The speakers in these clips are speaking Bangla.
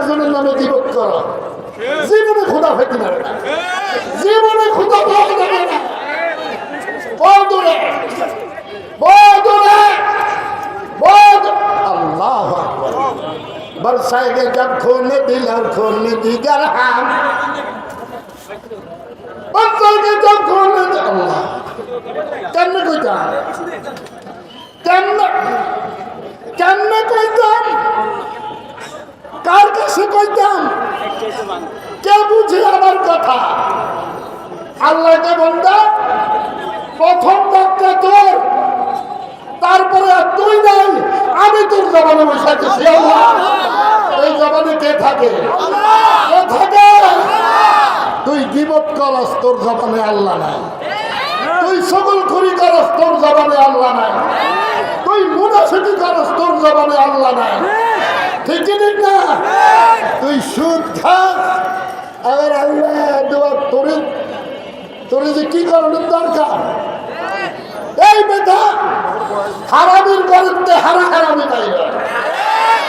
একজনের নামে জীবন করা। জীবনে খোদা ফেটে না। জীবনে খোদা পাওয়া যাবে না। দিলার খুন, দিগার হাম। আমি তোর জবানে বসাইতেছি এই জবানে কে থাকে? কে থাকে? তুই গিবত করস তোর জবানে আল্লাহ নাই। তুই সকল করি করস তোর জবানে আল্লাহ নাই। তুই মুনাফিকি করস তোর জবানে আল্লাহ নাই। ঠিক ঠিক না? তুই সুদ খাস। আবার আল্লাহ দেওয়ার তোরে তোরে যে কি করানোর দরকার? এই বেটা হারামির গরিবতে হারা হারামি বাইরে।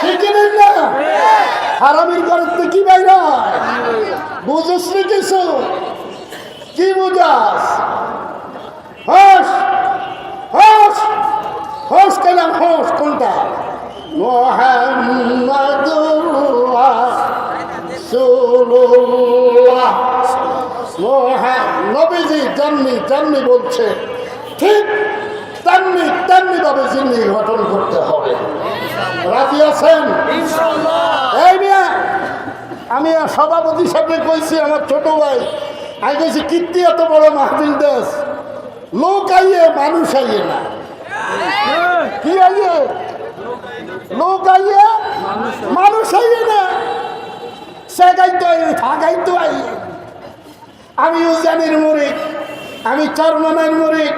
ঠিক না? হারামির গরিবতে কি বাইরে? বুঝিস নি কিছু? কি বুঝাস? হস হস হস কেলাম, হস কোনটা? মোহাম্মদুর রাসূলুল্লাহ। মোহা- নবীজি তেমনি তেমনি বলছে। ঠিক তেমনি তেমনি ভাবে যিনি গঠন করতে হবে। রাজি আছেন? এই মিয়া আমি সভাপতি সাহেবকে কইছি আমার ছোট ভাই। আমি কইছি কীর্তি এত বড় মাহফিল দেশ। লোক আইয়ে মানুষ আইয়ে না। কি আইয়ে? লোক আইয়ে মানুষ আইয়ে না। সে গাইতো আইয়ে থাকাইতো আইয়ে। আমি উজানির মুরিদ আমি চরমনার মুরিদ।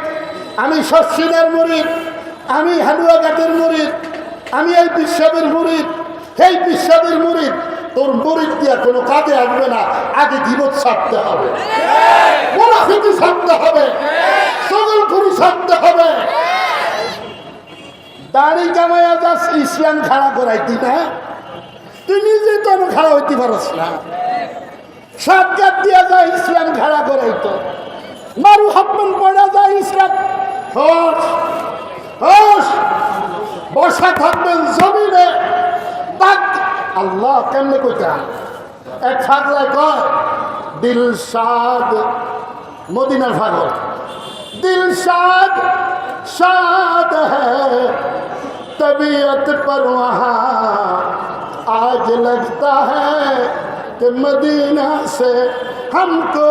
আমি শস্যিনার মুরিদ, আমি হালুয়াঘাটের মুরিদ, আমি এই বিশ্বাবের মুরিদ, এই বিশ্বাবের মুরিদ। তোর মুরিদ দিয়া কোনো কাজে আসবে না, আগে জীবত ছাড়তে হবে। মোনাফিকি ছাড়তে হবে। সকল গুরু ছাড়তে হবে। দাড়ি কামাইয়া যাস, ইসলাম খাড়া করাইতি না তুই নিজে তো খাড়া হইতে পারস না। সাতগাত দিয়া যায় ইসলাম খাড়া করাইতো মারু হাপ্পন পড়া যায় ইসরাত। হোস হোস বসা থাকবেন জমিনে। তাক আল্লাহ কেমনে কইতা এক ফাগলায় কয় দিলশাদ মদিনার ফাগল। দিলশাদ শাদ তবিয়ত পর ওহা আজ লগতা হ্যাঁ মদিনা সে हमको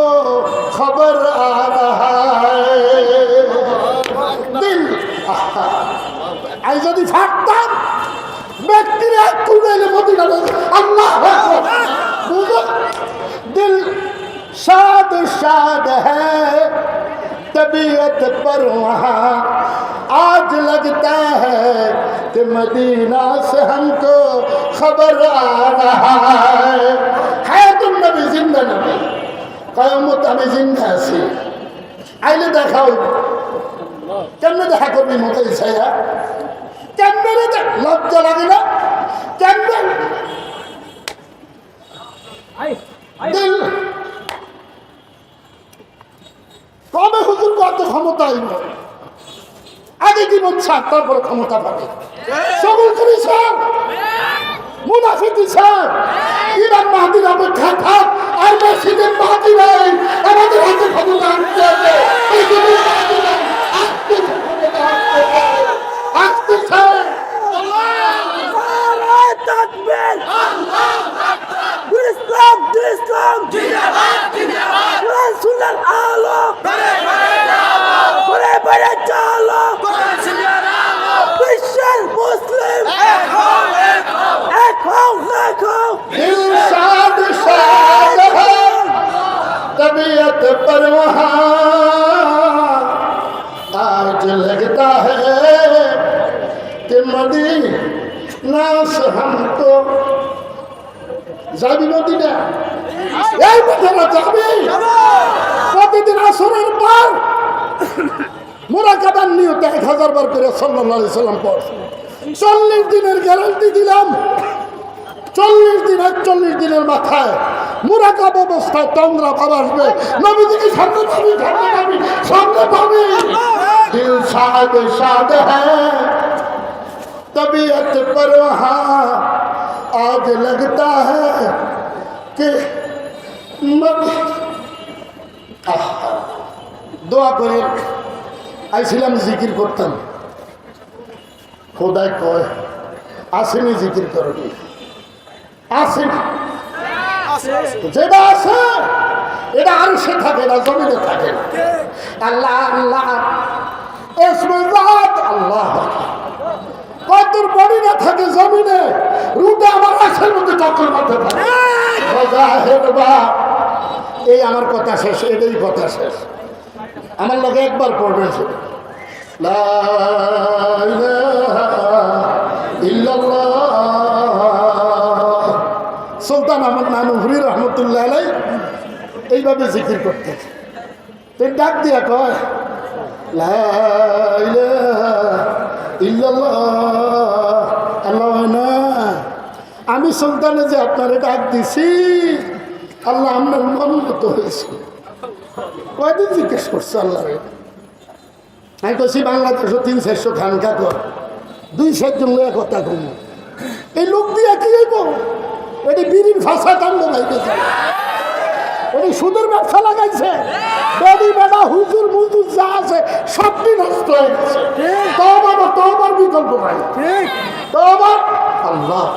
खबर आ रहा है दिल আই যদি ফাটতাম ব্যক্তির এক কুড়েলে মদিনা আল্লাহ বুঝো दिल शाद शाद है तबीयत पर वहाँ आज लगता है कि मदीना से हमको खबर आ रहा है है तुम नबी जिंदा नबी কয়মত আমি জিন্দা আছি। আইলে দেখাও কেমনে দেখা করবি মতো ইচ্ছাইয়া কেমনে লজ্জা লাগে না? কেমনে? কবে হুজুর কত ক্ষমতা আইব আগে জীবন ছাড় তারপরে ক্ষমতা পাবে। সকল করি স্যার। মুনাফিকি স্যার। ইমাম মাহাদির অপেক্ষা থাক। আর মসজিদের মাহাদি নাই। আমাদের হাতে ক্ষমতা আনতে হবে। যাবি মদিনা এই মদিনা যাবি? প্রতিদিন আসরের পর মোরাকাবার নিয়তে এক হাজার বার করে সাল্লাহ আলি সাল্লাম পর। চল্লিশ দিনের গ্যারান্টি দিলাম। চল্লিশ দিন, একচল্লিশ দিনের মাথায় মুরাকাব অবস্থায় টংরা বাবা আসবে। নবীজিকে সামনে পাবি সামনে পাবি সামনে পাবি। দিল সাদ সাদ হ্যাঁ তবিয়ত পর হ্যাঁ आज लगता है कि मत- আহা, দোয়া করে আইছিলাম জিকির করতাম খোদায় কয় আসেনি জিকির করনি আসেনি যেটা আছে এটা আর সে থাকে না জমিনে থাকে না আল্লাহ আল্লাহ এসমে জাত আল্লাহ কত বডি না থাকে জমিনে, রুটে আমার আশের মধ্যে চক্কর মারতে বা, এই আমার কথা শেষ, এটাই কথা শেষ। আমার লোকে একবার পড়বে। সুলতান আহমদ নানুহরি রহমতুল্লাহ আলাই এইভাবে জিকির করতে তুই ডাক দিয়া কয়, লা ইলাহা ইল্লাল্লাহ। আল্লাহ না আমি সুলতানে যে আপনারে ডাক দিছি আল্লাহ আপনার মন মতো হয়েছে। কয়দিন জিজ্ঞেস করছে আল্লাহ আমি কছি বাংলাদেশও তিন চারশো খানকা কর দুই চারজন লোক কথা কম। এই লোক দিয়ে কি হইব? এটি বিড়ির ভাষা কান্ড ভাইতেছে উনি সুদের ব্যবসা লাগাইছে। বেদি বেদা হুজুর মুজুর যা আছে সবটি নষ্ট হয়ে গেছে। বিকল্প ভাই ঠিক। আল্লাহ।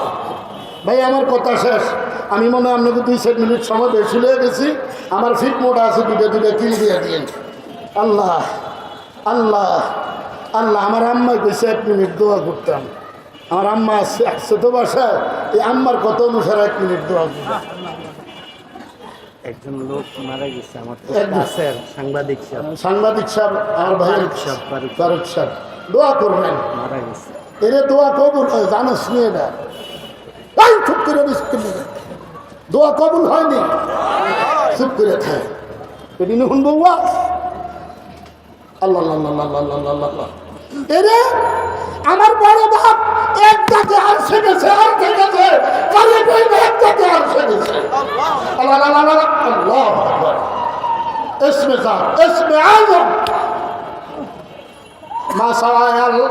ভাই আমার কথা শেষ। আমি মনে হয় আপনাকে দুই চার মিনিট সময় বেশি হয়ে গেছি। আমার ফিট মোটা আছে দুটো দুটো কিল দিয়ে দিন আল্লাহ আল্লাহ আল্লাহ আমার আম্মাই কইছে এক মিনিট দোয়া করতাম। আমার আম্মা আছে আসছে তো বাসায়। এই আম্মার কত অনুসারে এক মিনিট দোয়া করতাম। একজন লোক মারা গেছে আমার সাংবাদিক সাহেব। সাংবাদিক সাহেব আমার ভাই ফারুক সাহেব। ফারুক সাহেব। দোয়া করবেন। এরে দোয়া কবুল হয় জানাস নিয়ে না এই চুপ করে দোয়া কবুল হয়নি। চুপ করে থাকে হুন বৌয়া আল্লাহ আল্লাহ এরে আমার বড় বাপ এক দাঁতে আসে গেছে আর দেখেছে কালে বই এক দাঁতে আসে গেছে আল্লাহ আল্লাহ আল্লাহ আল্লাহ। ইসমে সাহেব ইসমে আজম। ما سواء الله.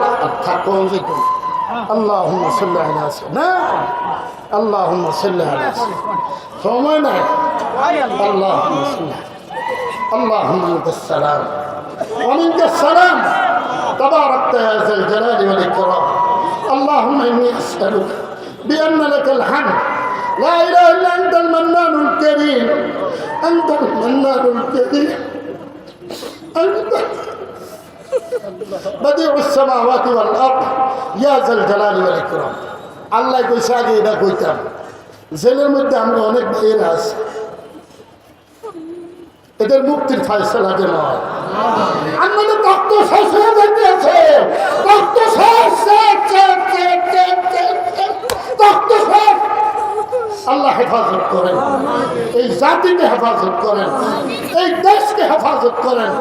اللهم صل على سيدنا. اللهم صل على سيدنا. ثمنا اللهم صل اللهم انت السلام. ومنك السلام. تباركت يا ذا الجلال والإكرام. اللهم إني أسألك بأن لك الحمد. لا إله إلا أنت المنان الكريم. أنت المنان الكريم. أنت بديع السماوات والارض يا ذا الجلال والاكرام আল্লাহ কইছে আগে এটা কইতাম জেলের মধ্যে আমরা অনেক ভাইয়েরা আছে এদের মুক্তির ফাইসলা যেন হয় আমাদের রক্ত শেষ হয়ে যাচ্ছে রক্ত শেষ শেষ, শেষ, শেষ, শেষ, শেষ, শেষ। রক্ত শেষ আল্লাহ হেফাজত করেন। এই জাতিকে হেফাজত করেন। এই দেশকে হেফাজত করেন।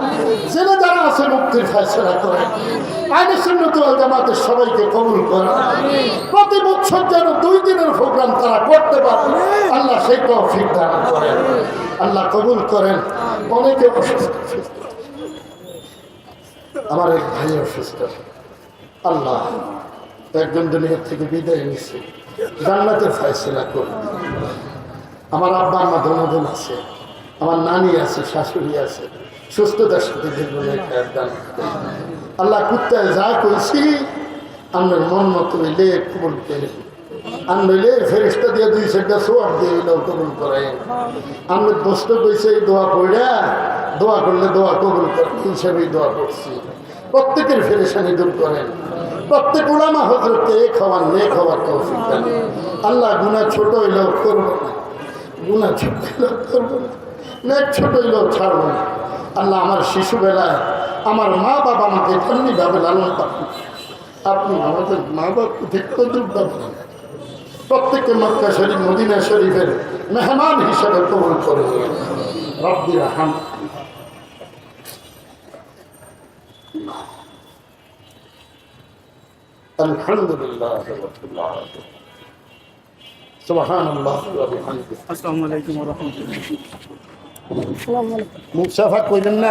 জেলে যারা আছে, মুক্তির ফেসলা করেন। আইনের সুন্নত জামাতের সবাইকে কবুল করেন। প্রতি বছর যেন দুই দিনের প্রোগ্রাম তারা করতে পারে। আল্লাহ সেই তৌফিক দান করেন। আল্লাহ কবুল করেন। অনেকে আমার এক ভাই অসুস্থ। আল্লাহ একজন দুনিয়ার থেকে বিদায় নিচ্ছে জান্নাতের ফাইসলা করুন আমার আব্বা আম্মা দোনোজন আছে, আমার নানি আছে, শাশুড়ি আছে, সুস্থতার সাথে দান আল্লাহ কুত্তায় যা কইছি আপনার মন মতো হইলে কবুল করে আনলে ফেরিস্তা দিয়ে দুই সেটা সোয়াব দিয়ে এলেও কবুল করে আমরা দোস্ত কইছে এই দোয়া পড়া, দোয়া করলে দোয়া কবুল করে। হিসেবেই দোয়া করছি। প্রত্যেকের ফেরেশানি দূর করেন। প্রত্যেক উলামা হজরতকে এ খাওয়ার নে খাওয়ার তৌফিক আল্লাহ গুণা ছোট হইলেও করব না। গুণা ছোট হইলেও করব না। নেক ছোট হইলেও ছাড়বো না। আল্লাহ আমার শিশুবেলায় আমার মা বাবা আমাকে এমনিভাবে লালন পাবেন আপনি আমাদের মা বাবাকে দেখতে দুর্দান্ত প্রত্যেককে মক্কা শরীফ, মদিনা শরীফের মেহমান হিসাবে কবুল করে রব্বির হাম الحمد لله رب العالمين সুবহানাল্লাহ ওয়া বিহামদিহি আসসালামু আলাইকুম ওয়া রাহমাতুল্লাহ মুসাফা কইলেন না